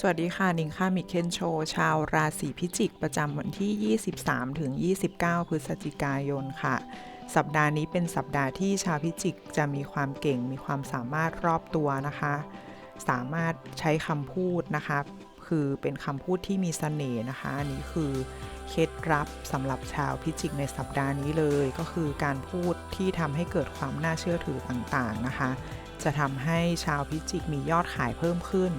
สวัสดีค่ะ นิงค่ะมิเคนโช ชาวราศีพิจิก ประจำวันที่ 23 ถึง 29 พฤศจิกายนค่ะ สัปดาห์นี้เป็นสัปดาห์ที่ชาวพิจิกจะมีความเก่ง มีความสามารถรอบตัวนะคะ สามารถใช้คำพูดนะคะ คือเป็นคำพูดที่มีเสน่ห์นะคะ อันนี้คือเคล็ดลับสำหรับชาวพิจิกในสัปดาห์นี้เลย ก็คือการพูดที่ทำให้เกิดความน่าเชื่อถือต่างๆนะคะ จะทำให้ชาวพิจิกมียอดขายเพิ่มขึ้น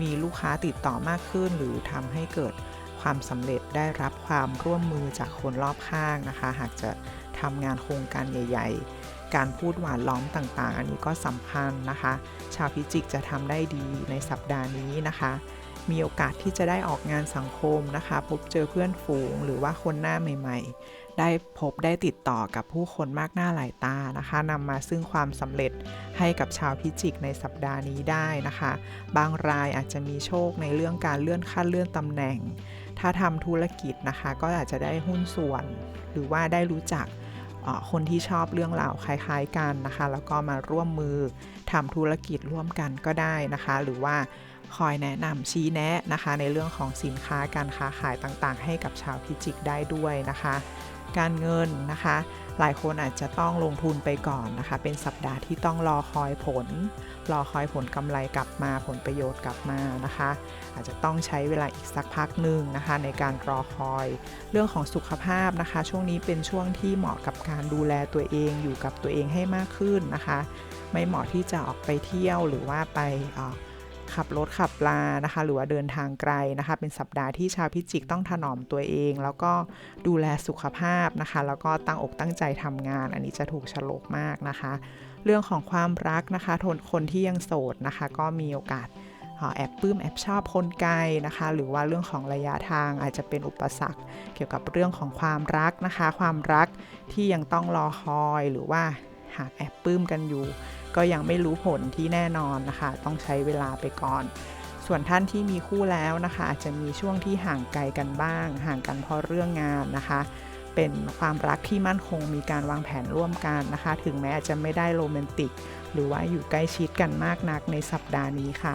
มีลูกค้าติดต่อมากขึ้น หรือทำให้เกิดความสำเร็จได้รับความร่วมมือจากคนรอบข้างนะคะ หากจะทำงานโครงการใหญ่ ๆ การพูดหวานล้อมต่างๆ อันนี้ก็สำคัญนะคะ ชาวพิจิกจะทำได้ดีในสัปดาห์นี้นะคะ มีโอกาสที่จะได้ออกงานสังคมนะคะ พบเจอเพื่อนฝูงหรือว่าคนหน้าใหม่ ๆ ได้พบได้ติดต่อกับผู้คนมากหน้าหลายตานะคะนำมาซึ่งความสำเร็จให้กับชาวพิจิกในสัปดาห์นี้ได้นะคะ บางรายอาจจะมีโชคในเรื่องการเลื่อนขั้นเลื่อนตำแหน่ง ถ้าทำธุรกิจนะคะ ก็อาจจะได้หุ้นส่วน หรือว่าได้รู้จักคนที่ชอบเรื่องราวคล้ายๆกันนะคะ แล้วก็มาร่วมมือ ทำธุรกิจร่วมกันก็ได้นะคะ หรือว่าคอยแนะนำชี้แนะนะคะ ในเรื่องของสินค้าการค้าขายต่างๆ ให้กับชาวพิจิกได้ด้วยนะคะ การเงินนะคะ หลายคนอาจจะต้องลงทุนไปก่อนนะคะ เป็นสัปดาห์ที่ต้องรอคอยผล รอคอยผลกำไรกลับมาผลประโยชน์กลับมานะคะ อาจจะต้องใช้เวลาอีกสักพักหนึ่งนะคะ ในการรอคอย เรื่องของสุขภาพนะคะ ช่วงนี้เป็นช่วงที่เหมาะกับการดูแลตัวเองอยู่กับตัวเองให้มากขึ้นนะคะ ไม่เหมาะที่จะออกไปเที่ยวหรือว่าไปออ ขับรถขับลานะคะ หรือว่าเดินทางไกลนะคะ เป็นสัปดาห์ที่ชาวพิจิกต้องถนอมตัวเอง แล้วก็ดูแลสุขภาพนะคะ แล้วก็ตั้งอกตั้งใจทำงาน อันนี้จะถูกฉลกมากนะคะ เรื่องของความรักนะคะทนคนที่ยังโสดนะคะ ก็มีโอกาสแอบปลื้มแอบชอบคนไกลนะคะ หรือว่าเรื่องของระยะทางอาจจะเป็นอุปสรรค เกี่ยวกับเรื่องของความรักนะคะ ความรักที่ยังต้องรอคอยหรือว่าหากแอบปลื้มกันอยู่ ก็ยังไม่รู้ผลที่แน่นอนนะคะ ต้องใช้เวลาไปก่อน ส่วนท่านที่มีคู่แล้วนะคะ จะมีช่วงที่ห่างไกลกันบ้าง ห่างกันเพราะเรื่องงานนะคะ เป็นความรักที่มั่นคงมีการวางแผนร่วมกันนะคะ ถึงแม้จะไม่ได้โรแมนติก หรือว่าอยู่ใกล้ชิดกันมากนักในสัปดาห์นี้ค่ะ